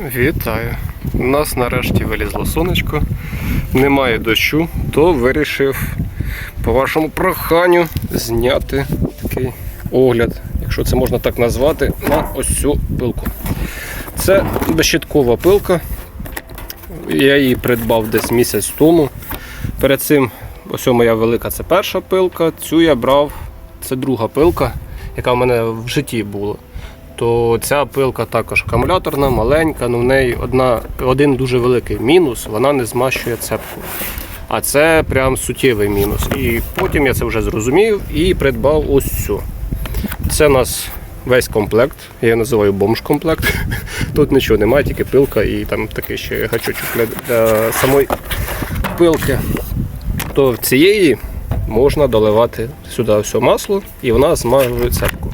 Вітаю! У нас нарешті вилізло сонечко, немає дощу, то вирішив по вашому проханню зняти такий огляд, якщо це можна так назвати, на ось цю пилку. Це безщиткова пилка. Я її придбав десь місяць тому. Перед цим, ось моя велика це перша пилка, цю я брав, це друга пилка, яка в мене в житті була то ця пилка також акумуляторна, маленька, але в неї одна, один дуже великий мінус, вона не змащує цепку. А це прям суттєвий мінус. І потім я це вже зрозумів і придбав ось цю. Це у нас весь комплект, я називаю бомж-комплект. Тут нічого немає, тільки пилка і там такий ще гачочок для, для самої пилки. То в цієї можна доливати сюди все масло і вона змажує цепку.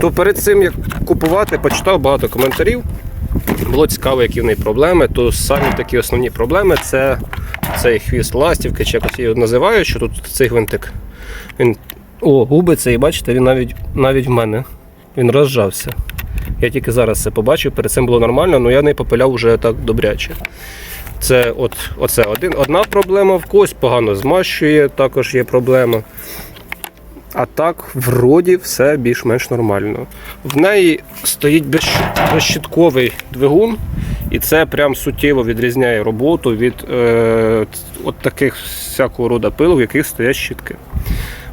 То перед цим як купувати, почитав багато коментарів. Було цікаво, які в неї проблеми. То самі такі основні проблеми це цей хвіст ластівки, чи якось його називають, що тут цей гвинтик. Він о, губиться, і бачите, він навіть навіть в мене він розжався. Я тільки зараз це побачив, перед цим було нормально, але я не попиляв вже так добряче. Це от, оце один, одна проблема в когось погано змащує, також є проблема. А так, вроді, все більш-менш нормально. В неї стоїть безщит- безщитковий двигун, і це прям суттєво відрізняє роботу від е, от таких всякого роду пил, в яких стоять щітки.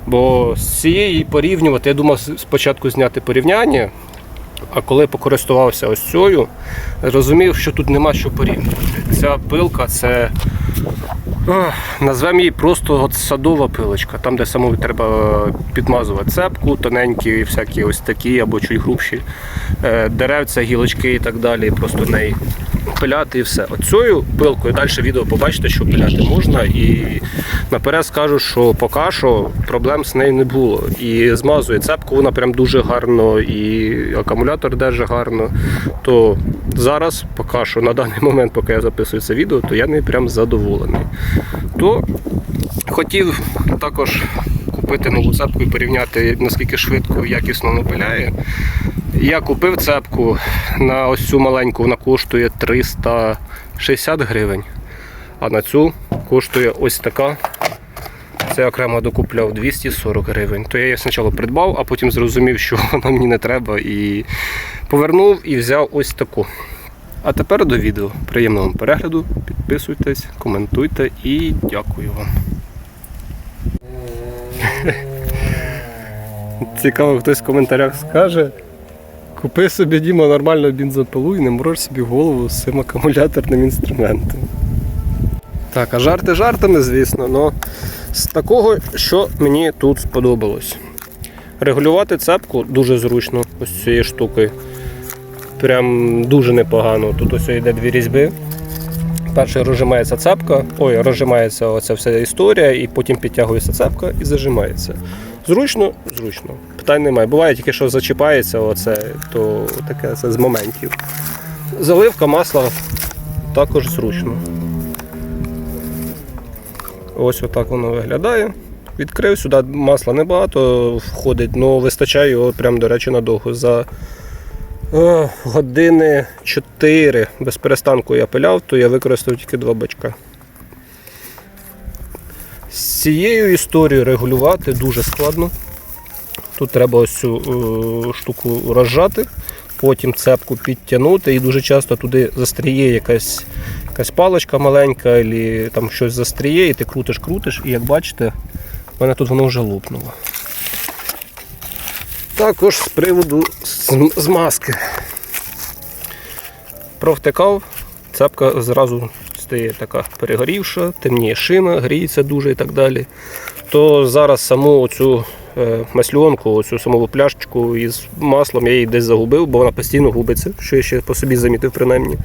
Бо з цієї порівнювати, я думав спочатку зняти порівняння, а коли покористувався ось цією, зрозумів, що тут нема що порівнювати. Ця пилка це Назвемо її просто садова пилочка, там, де самому треба підмазувати цепку, тоненькі, всякі ось такі або чуть грубші е, деревця, гілочки і так далі. Просто неї пиляти і все. Оцею пилкою далі відео побачите, що пиляти можна. І наперед скажу, що поки що проблем з нею не було. І змазує цепку, вона прям дуже гарно, і акумулятор держить гарно. То зараз, поки що на даний момент, поки я записую це відео, то я не прям задоволений. То хотів також купити нову цепку і порівняти, наскільки швидко і якісно вона пиляє. Я купив цепку на ось цю маленьку, вона коштує 360 гривень. А на цю коштує ось така. Це окремо докупляв 240 гривень. То я її спочатку придбав, а потім зрозумів, що вона мені не треба. І повернув і взяв ось таку. А тепер до відео. Приємного вам перегляду, підписуйтесь, коментуйте і дякую вам. Цікаво, хтось в коментарях скаже. Купи собі Діма нормальну бензопилу і не морож собі голову з цим акумуляторним інструментом. Так, а жарти жартами, звісно, але з такого, що мені тут сподобалось. Регулювати цепку дуже зручно ось цією штукою. Прям дуже непогано. Тут ось йде дві різьби. Перше розжимається цепка, ой, розжимається оця вся історія, і потім підтягується цепка і зажимається. Зручно, зручно. Питань немає. Буває тільки, що зачіпається, оце, то таке це з моментів. Заливка масла також зручно. Ось отак воно виглядає. Відкрив сюди масла небагато входить, але вистачає його прямо, до речі, надовго. За години 4 без перестанку я пиляв, то я використав тільки два бачка. З цією історією регулювати дуже складно. Тут треба ось цю е, штуку розжати, потім цепку підтягнути і дуже часто туди застріє якась, якась паличка маленька, або там щось застріє, і ти крутиш, крутиш, і як бачите, в мене тут воно вже лопнуло. Також з приводу зм- змазки. Провтикав, цепка зразу стає така перегорівша, темніє шина, гріється дуже і так далі. То зараз саму оцю е, масльонку, оцю саму пляшечку із маслом я її десь загубив, бо вона постійно губиться, що я ще по собі замітив принаймні.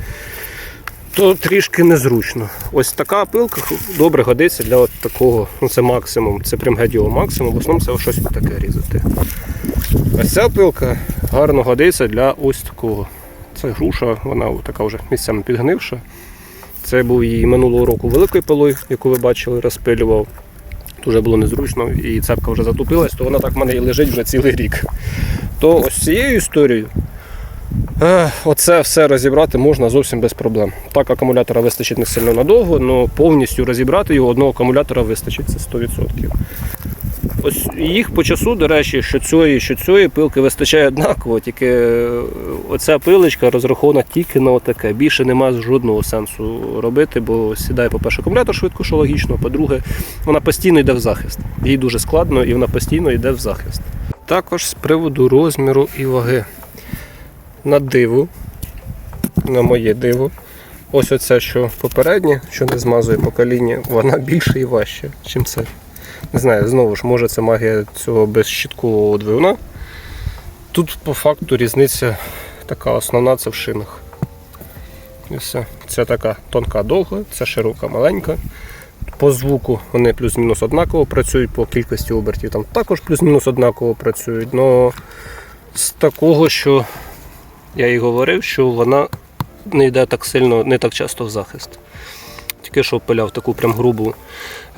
То трішки незручно. Ось така пилка добре годиться для от такого, ну це максимум, це прям геть максимум, в основному це щось таке різати. А ця пилка гарно годиться для ось такого. Це груша, вона така вже місцями підгнивша. Це був її минулого року великою пилою, яку ви бачили, розпилював. Дуже було незручно і цепка вже затупилась, то вона так в мене і лежить вже цілий рік. То ось цією історією Оце все розібрати можна зовсім без проблем. Так, акумулятора вистачить не сильно надовго, але повністю розібрати його одного акумулятора вистачить це 100%. Ось їх по часу, до речі, що цієї, що цієї пилки вистачає однаково, тільки е, оця пилочка розрахована тільки на отаке. Більше немає жодного сенсу робити, бо сідає, по-перше, акумулятор швидко, що логічно, по-друге, вона постійно йде в захист. Їй дуже складно і вона постійно йде в захист. Також з приводу розміру і ваги. На диво, на моє диво. Ось оце, що попереднє, що не змазує покоління, вона більше і важче, ніж це. Не знаю, знову ж, може це магія цього безщіткового двигуна. Тут по факту різниця така основна це в шинах. І все. Це така тонка довга, це широка маленька. По звуку вони плюс-мінус однаково працюють, по кількості обертів там також плюс-мінус однаково працюють. Но з такого, що я і говорив, що вона не йде так сильно, не так часто в захист. Тільки що пиляв таку прям грубу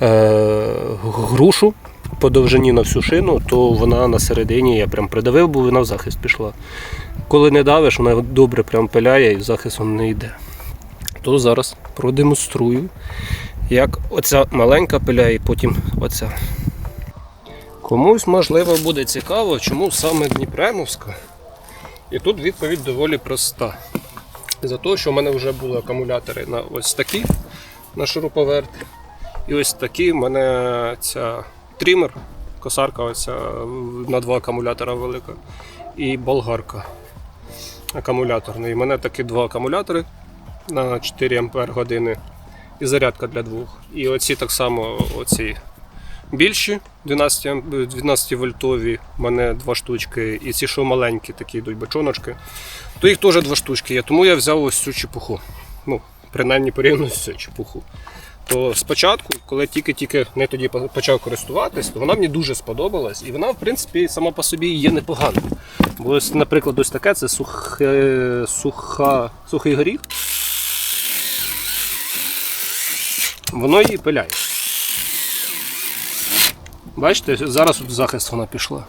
е, грушу по довжині на всю шину, то вона на середині я прям придавив, бо вона в захист пішла. Коли не давиш, вона добре прям пиляє і в захист вона не йде. То зараз продемонструю, як оця маленька пиляє, і потім оця. Комусь, можливо, буде цікаво, чому саме Дніпремовська. І тут відповідь доволі проста. За те, що в мене вже були акумулятори на ось такі на шуруповерт. І ось такі в мене ця трімер, косарка оця на два акумулятора велика. І болгарка акумуляторний. У мене такі два акумулятори на 4 Ампер години і зарядка для двох. І оці так само оці більші 12, 12 вольтові, у мене два штучки, і ці, що маленькі, такі йдуть бочоночки, то їх теж два штучки є. Тому я взяв ось цю чепуху. Ну, принаймні порівняно з цю чепуху. То спочатку, коли тільки-тільки не тоді почав користуватись, то вона мені дуже сподобалась, і вона, в принципі, сама по собі є непогана. Бо ось, наприклад, ось таке це сухе, суха, сухий горіх. Воно її пиляє. Бачите, зараз тут захист вона пішла.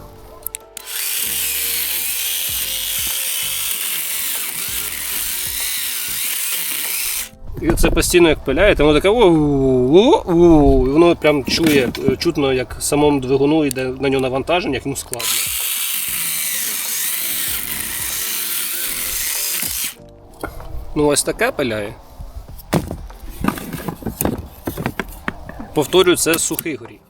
І це постійно як пиляєте, воно таке у і воно прям чує, е, чутно, як самому двигуну йде на нього навантаження, як йому складно. Ну ось таке пиляє. Повторюю, це сухий горіх.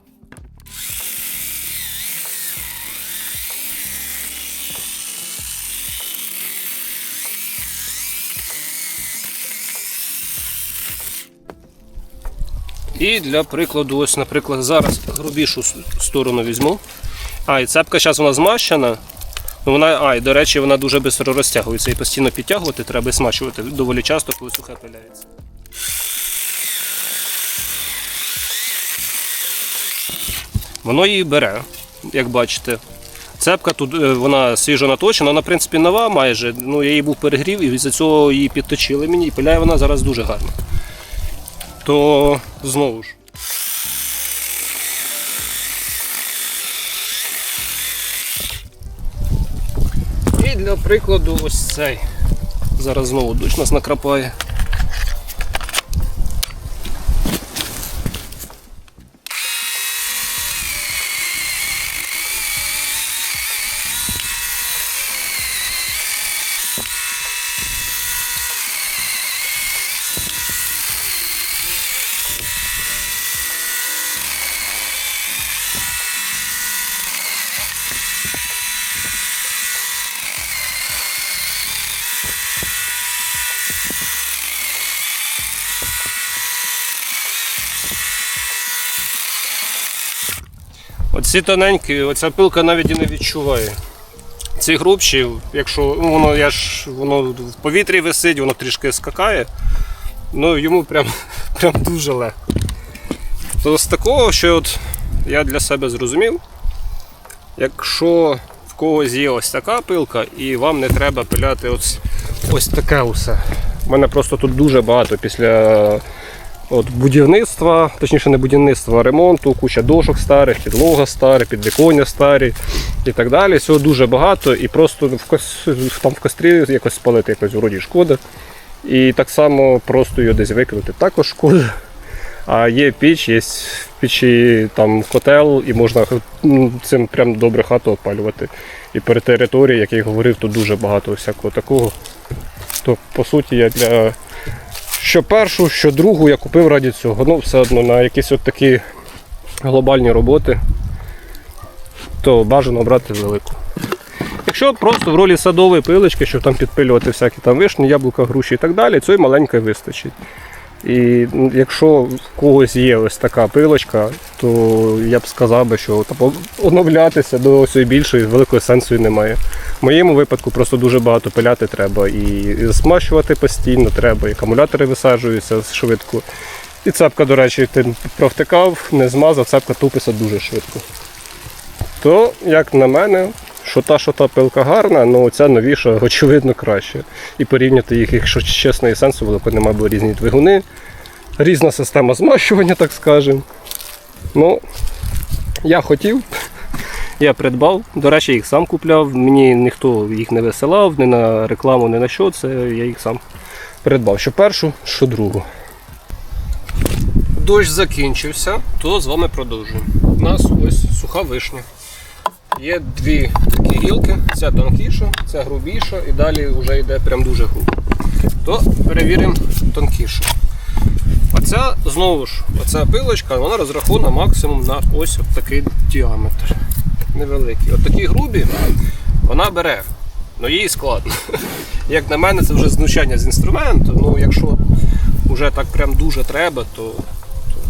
І для прикладу, ось, наприклад, зараз грубішу сторону візьму. А, і цепка зараз вона змащена. Ну, вона, а, і до речі, вона дуже швидко розтягується і постійно підтягувати, треба і смачувати доволі часто, коли сухе пиляється. Воно її бере, як бачите. Цепка тут е, вона свіжо наточена, вона в принципі нова майже. Ну, я її був перегрів і з-за цього її підточили мені і пиляє вона зараз дуже гарно. То знову ж. І для прикладу ось цей. Зараз знову дощ нас накрапає. Оці тоненькі, оця пилка навіть і не відчуває. Ці грубші, якщо ну, воно я ж воно в повітрі висить, воно трішки скакає, ну йому прям, прям дуже легко. То з такого, що от я для себе зрозумів, якщо в когось є ось така пилка і вам не треба пиляти ось, ось таке усе. У мене просто тут дуже багато після От будівництва, точніше не будівництва, а ремонту, куча дошок старих, підлога стара, підвіконня старі і так далі. Всього дуже багато і просто в, кос... там в кострі якось спалити якось вроді шкода. І так само просто її десь викинути також шкода. А є піч, є в печі там котел, і можна цим прям добре хату опалювати. І при території, як я говорив, тут дуже багато всякого такого. То по суті я для що першу, що другу я купив раді цього. Ну, все одно на якісь от такі глобальні роботи, то бажано брати велику. Якщо просто в ролі садової пилочки, щоб там підпилювати всякі там вишні, яблука, груші і так далі, цієї маленької вистачить. І ну, якщо в когось є ось така пилочка, то я б сказав би, що там, оновлятися до цієї більшої великої сенсу немає. В моєму випадку просто дуже багато пиляти треба і змащувати постійно треба, і акумулятори висаджуються швидко. І цепка, до речі, ти провтикав, не змазав, цепка тупиться дуже швидко. То, як на мене, що та, що та пилка гарна, але ця новіша, очевидно, краще. І порівняти їх, якщо чесно, і сенсу велико немає, бо різні двигуни, різна система змащування, так скажемо. Ну, я хотів, я придбав. До речі, їх сам купляв. Мені ніхто їх не висилав, ні на рекламу, ні на що. Це я їх сам придбав. Що першу, що другу. Дощ закінчився, то з вами продовжуємо. У нас ось суха вишня. Є дві такі гілки, ця тонкіша, ця грубіша і далі вже йде прям дуже грубо. То перевіримо тонкішу. Оця знову ж, оця пилочка, вона розрахована максимум на ось такий діаметр. Невеликий. От такі грубі вона бере, але їй складно. Як на мене, це вже знущання з інструменту. Ну, якщо вже так прям дуже треба, то,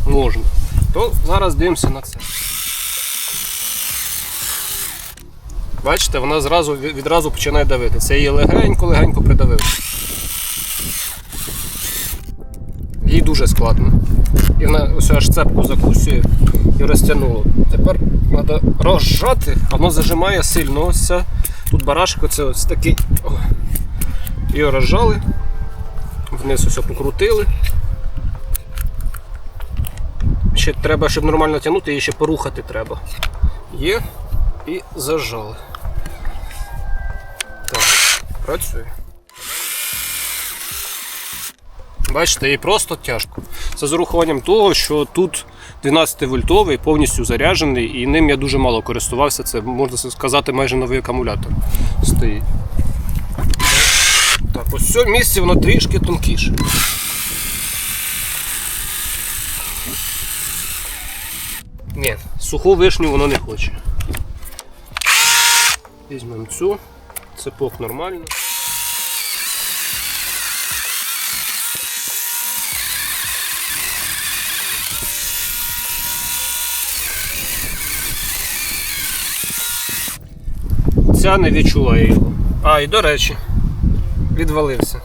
то можна. То зараз дивимося на це. Бачите, вона зразу відразу починає давити. Це її легенько-легенько придавив. Їй дуже складно. І вона ось аж цепку закусує і розтягнуло. Тепер треба розжати, воно зажимає сильно. Ось це. Тут барашок оце ось такий. Його розжали, вниз ось покрутили. Ще треба, щоб нормально тягнути, її ще порухати треба. Є і зажали. Працює. Бачите, їй просто тяжко. Це з урахуванням того, що тут 12 вольтовий, повністю заряджений, і ним я дуже мало користувався. Це можна сказати майже новий акумулятор стоїть. Так, ось цьому місці воно трішки тонкіше. Ні, суху вишню воно не хоче. Візьмемо цю, цепок нормально. Ця не відчуває його. А, і до речі, відвалився.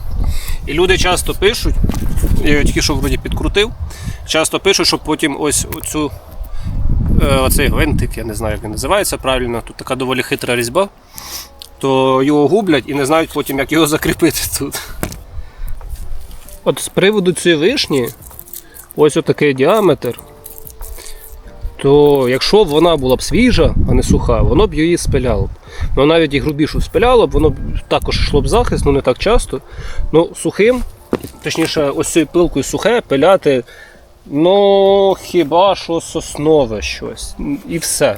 І люди часто пишуть, я тільки що вроді підкрутив, часто пишуть, щоб потім ось оцю е, оцей гвинтик, я не знаю, як він називається правильно, тут така доволі хитра різьба, то його гублять і не знають потім, як його закріпити тут. От з приводу цієї вишні, ось отакий діаметр, то якщо б вона була б свіжа, а не суха, воно б її спиляло б. Ну навіть і грубішу спиляло б, воно б також йшло б захист, ну не так часто. Ну, сухим, точніше, ось цією пилкою сухе, пиляти, ну хіба що соснове щось. І все.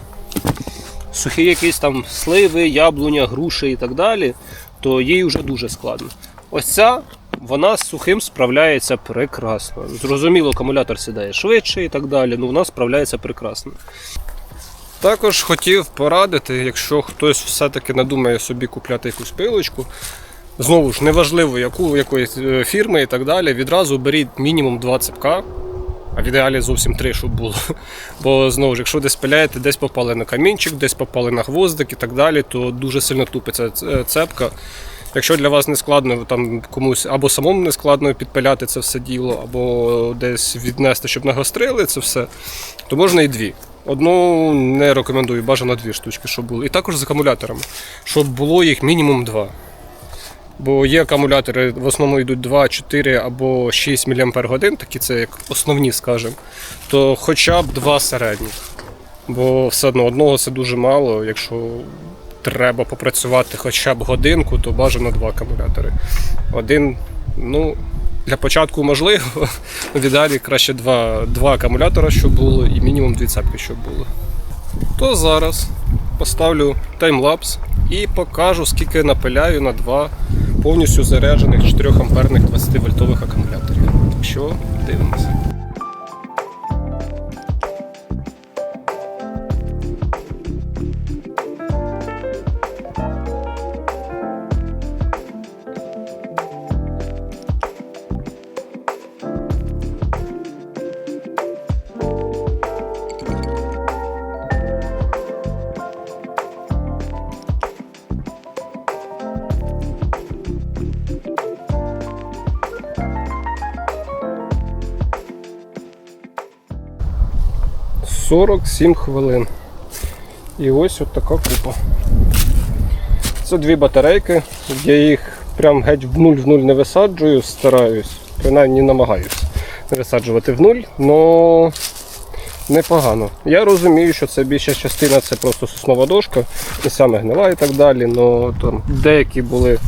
Сухі якісь там сливи, яблуня, груші і так далі, то їй вже дуже складно. Ось ця, вона з сухим справляється прекрасно. Зрозуміло, акумулятор сідає швидше і так далі, ну вона справляється прекрасно. Також хотів порадити, якщо хтось все-таки надумає собі купляти якусь пилочку, знову ж неважливо, яку якоїсь е, фірми і так далі, відразу беріть мінімум 2 цепка, а в ідеалі зовсім 3, щоб було. Бо знову ж, якщо десь пиляєте, десь попали на камінчик, десь попали на гвоздик і так далі, то дуже сильно тупиться цепка. Якщо для вас не складно там комусь або самому не складно підпиляти це все діло, або десь віднести, щоб нагострили це все, то можна і дві. Одну не рекомендую, бажано дві штучки, щоб були. І також з акумуляторами, щоб було їх мінімум два. Бо є акумулятори, в основному йдуть 2, 4 або 6 мАч, такі це як основні, скажімо, то хоча б два середніх. Бо все одно одного це дуже мало. Якщо треба попрацювати хоча б годинку, то бажано два акумулятори. Один, ну, для початку можливо, в ідеалі краще два, два акумулятора, щоб було, і мінімум дві цепки, щоб було. То зараз поставлю таймлапс і покажу, скільки напиляю на два повністю заряджених 4 амперних 20 вольтових акумуляторів. Так дивимося. – 47 хвилин. І ось от така купа. Це дві батарейки. Я їх прям геть в нуль в нуль не висаджую, стараюсь, принаймні намагаюсь не висаджувати в нуль, але непогано. Я розумію, що це більша частина це просто соснова дошка, місцями гнила і так далі. але там деякі були.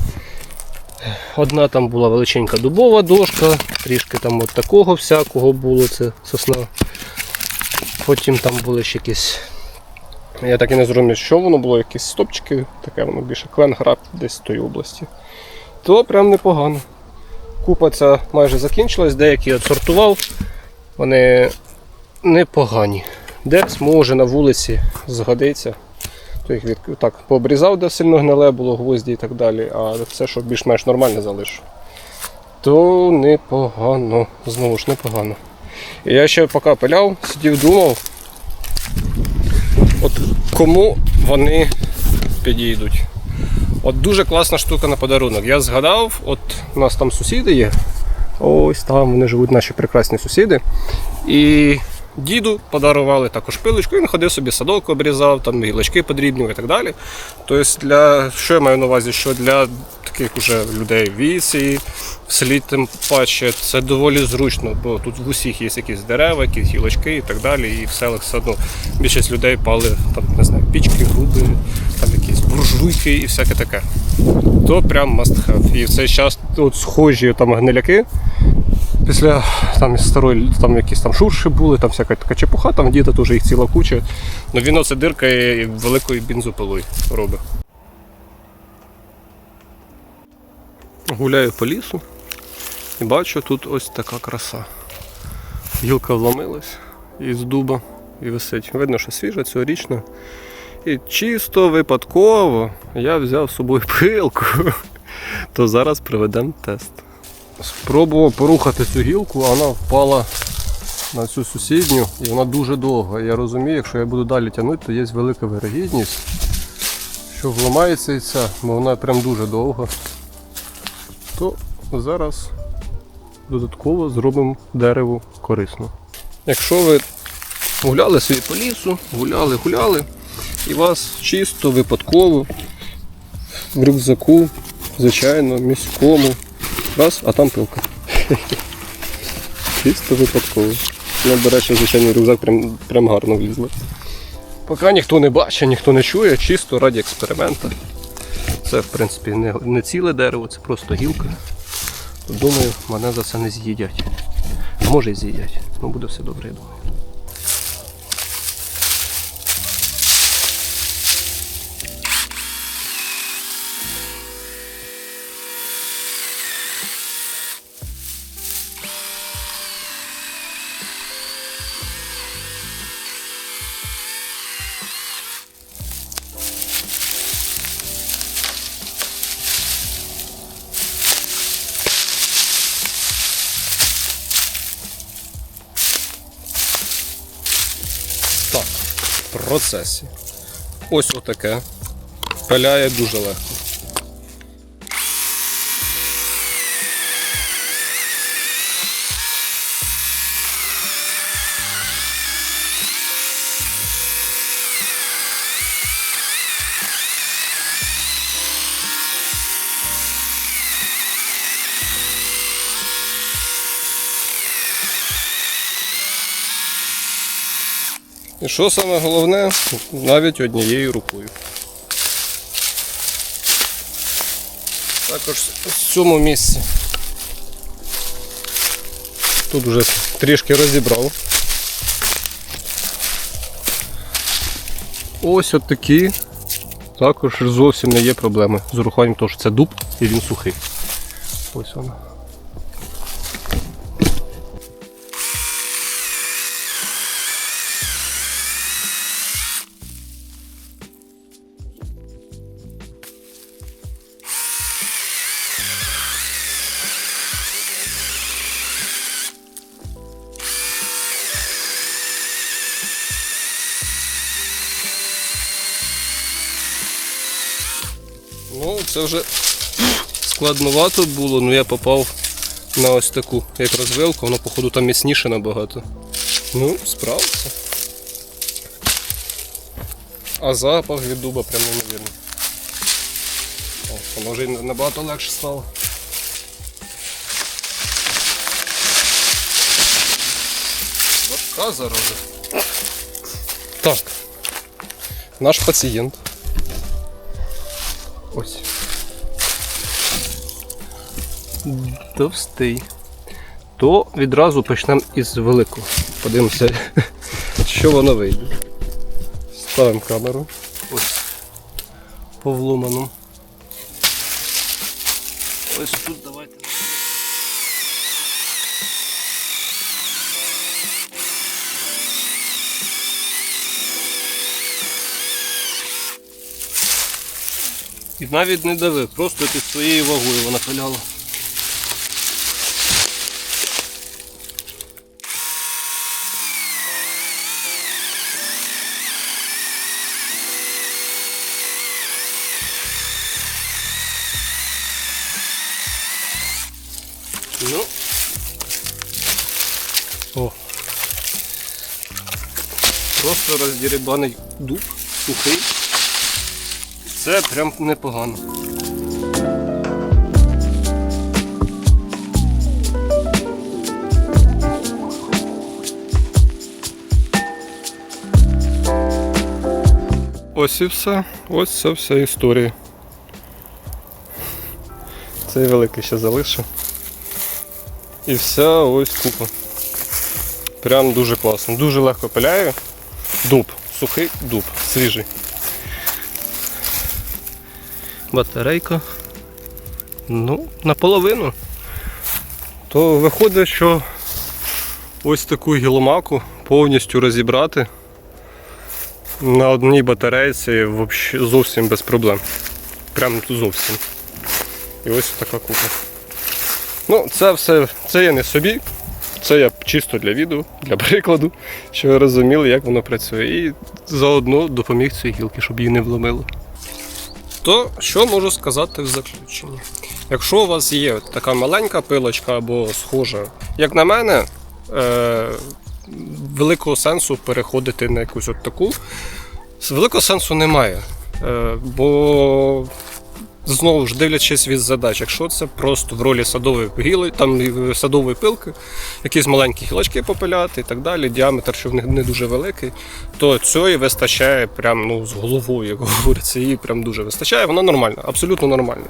Одна там була величенька дубова дошка, трішки там от такого всякого було, це сосна. Потім там були ще якісь. Я так і не зрозумів, що воно було, якісь стопчики, таке воно більше кленграб десь з тої області. То прям непогано. Купа ця майже закінчилась, деякі я сортував, вони непогані. Десь може на вулиці згодиться. То їх від... так пообрізав, де сильно гниле було гвозді і так далі, а все, що більш-менш нормально залишу. То непогано, знову ж непогано. Я ще поки пиляв, сидів, думав, от кому вони підійдуть. От дуже класна штука на подарунок. Я згадав, от у нас там сусіди є. Ось там вони живуть наші прекрасні сусіди. І діду подарували також пилочку, він ходив собі садок обрізав, там гілочки подрібнював і так далі. Тобто, для що я маю на увазі, що для таких уже людей в віці, в селі тим паче, це доволі зручно, бо тут в усіх є якісь дерева, якісь гілочки і так далі. І в селах все одно більшість людей пали там, не знаю, пічки, груби, там якісь буржуйки і всяке таке. То прям must have. І в цей час от схожі там гниляки. Після там старої там якісь там шурші були, там всяка така чепуха, там діда теж їх ціла куча. Ну він оце диркає великою бензопилою робить. Гуляю по лісу і бачу тут ось така краса. Гілка вломилась із дуба і висить. Видно, що свіжа, цьогорічна. І чисто випадково я взяв з собою пилку. То зараз проведемо тест. Спробував порухати цю гілку, а вона впала на цю сусідню і вона дуже довга. Я розумію, якщо я буду далі тягнути, то є велика вирогідність, що вламається і ця, бо вона прям дуже довга. То зараз додатково зробимо дерево корисно. Якщо ви гуляли собі по лісу, гуляли, гуляли, і вас чисто випадково в рюкзаку, звичайно, міському. Раз, а там пилка. Чисто випадково. Ну, до речі, звичайний рюкзак прям, прям гарно влізло. Поки ніхто не бачить, ніхто не чує, чисто раді експеримента. Це, в принципі, не, не ціле дерево, це просто гілка. Думаю, мене за це не з'їдять. А може і з'їдять. Ну буде все добре, я думаю. Так, в процесі. Ось отаке. Пиляє дуже легко. Що саме головне, навіть однією рукою. Також в цьому місці. Тут вже трішки розібрав. Ось от такі. Також зовсім не є проблеми з руханням, тому що це дуб і він сухий. Ось вона. Це вже складновато було, але я попав на ось таку як розвилку, воно, походу, там міцніше набагато. Ну, справився. А запах від дуба прям неймовірний. О, воно вже набагато легше стало. Важка зараза. Так. Наш пацієнт. Ось. Товстий. То відразу почнемо із великого. Подивимося, що воно вийде. Ставимо камеру. Ось. По вломану. Ось тут давайте. І навіть не давив, просто під своєю вагою вона пиляла. Ну. О. Просто роздірібаний дуб, сухий. Це прям непогано. Ось і все. Ось це вся історія. Цей великий ще залишу. І вся ось купа. Прям дуже класно. Дуже легко пиляю. Дуб. Сухий дуб, свіжий батарейка. Ну, наполовину. То виходить, що ось таку гіломаку повністю розібрати на одній батарейці зовсім без проблем. Прям зовсім. І ось така купа. Ну, це все, це я не собі, це я чисто для відео, для прикладу, щоб ви розуміли, як воно працює. І заодно допоміг цій гілки, щоб її не вломило. То що можу сказати в заключенні? Якщо у вас є така маленька пилочка або схожа, як на мене, е- великого сенсу переходити на якусь от таку. Великого сенсу немає. Е- бо знову ж дивлячись від задач, якщо це просто в ролі садової гіли, там садової пилки, якісь маленькі гілочки попиляти і так далі, діаметр, що в них не дуже великий, то цієї вистачає прям ну, з головою, як говориться, її прям дуже вистачає. Вона нормальна, абсолютно нормальна.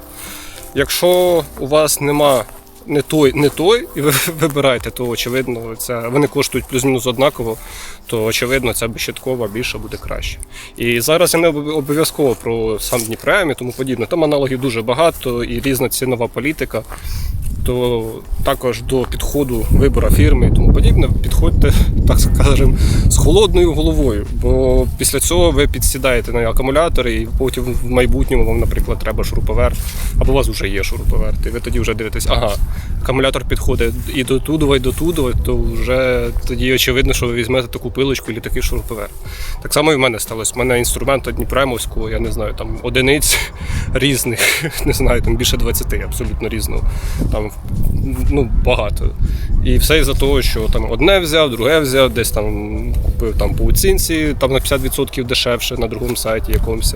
Якщо у вас нема не той, не той, і ви вибираєте, то очевидно, це вони коштують плюс-мінус однаково, то очевидно, ця безщиткова більше буде краще. І зараз я не обов'язково про сам Дніпрем і тому подібне. Там аналогів дуже багато і різна цінова політика. То також до підходу вибору фірми і тому подібне, підходьте, так скажемо, з холодною головою. Бо після цього ви підсідаєте на акумулятори, і потім в майбутньому вам, наприклад, треба шуруповерт, або у вас вже є шуруповерт, і ви тоді вже дивитесь, ага, акумулятор підходить і до тудова, і до тудова, то вже тоді очевидно, що ви візьмете таку пилочку і такий шуруповерт. Так само і в мене сталося. У мене інструмент від я не знаю, там одиниць різних, не знаю, там більше 20, абсолютно різного. Там ну, багато. І все із-за того, що там одне взяв, друге взяв, десь там купив там по оцінці, там на 50% дешевше на другому сайті якомусь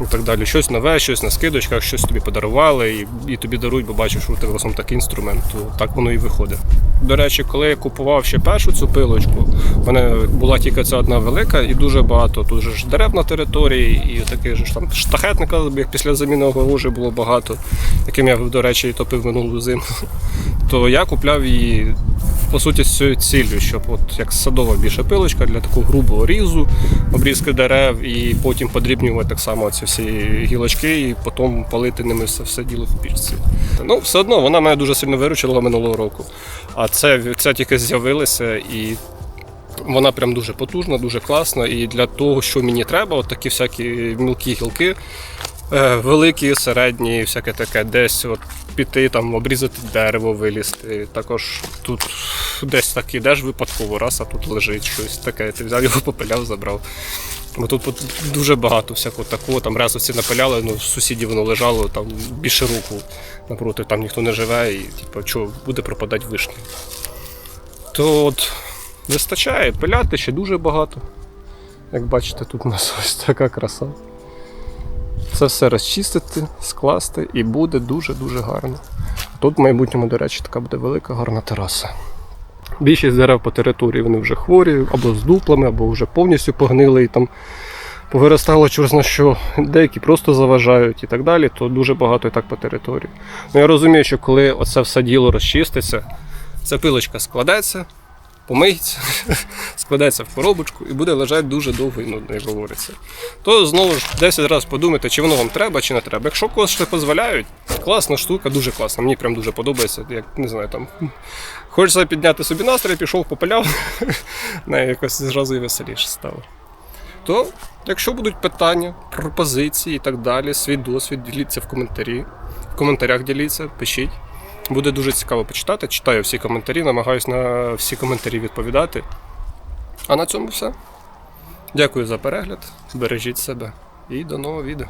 і так далі. Щось нове, щось на скидочках, щось тобі подарували, і, і тобі дарують, бо бачиш, що тебе основно такий інструмент, то так воно і виходить. До речі, коли я купував ще першу цю пилочку, в мене була тільки ця одна велика і дуже багато. Тут же ж дерев на території, і таких же ж там штахетника, як після заміни огорожі було багато, яким я, до речі, і топив минулу зиму. То я купляв її по суті з цією ціллю, щоб от як садова більше пилочка для такого грубого різу, обрізки дерев, і потім подрібнювати так само ці всі гілочки, і потім палити ними все, все діло в пічці. Ну, все одно вона мене дуже сильно виручила минулого року. А це, це тільки з'явилося і. Вона прям дуже потужна, дуже класна. І для того, що мені треба, от такі всякі мілкі гілки, е, великі, середні, всяке таке, десь от піти, там, обрізати дерево, вилізти. Також тут десь так ідеш випадково, раз, а тут лежить щось таке. Ти взяв його попиляв, забрав. Бо тут дуже багато всякого такого, там разовці напиляли, ну, сусідів воно лежало там більше року напроти, там ніхто не живе, і типу, що буде пропадати вишні. То от вистачає, пиляти ще дуже багато. Як бачите, тут у нас ось така краса. Це все розчистити, скласти і буде дуже-дуже гарно. Тут в майбутньому, до речі, така буде велика гарна тераса. Більшість дерев по території вони вже хворі, або з дуплами, або вже повністю погнили і там повиростало чорт що, деякі просто заважають і так далі, то дуже багато і так по території. Ну я розумію, що коли оце все діло розчиститься, ця пилочка складеться, помиється, складеться в коробочку і буде лежати дуже довго і нудно, як говориться. То знову ж 10 разів подумайте, чи воно вам треба, чи не треба. Якщо кошти дозволяють, класна штука, дуже класна. Мені прям дуже подобається. Як не знаю, там хочеться підняти собі настрій, пішов, попиляв, не якось зразу і веселіше стало. То, якщо будуть питання, пропозиції і так далі, свій досвід, діліться в коментарі. В коментарях діліться, пишіть. Буде дуже цікаво почитати. Читаю всі коментарі, намагаюся на всі коментарі відповідати. А на цьому все. Дякую за перегляд. Бережіть себе і до нового відео.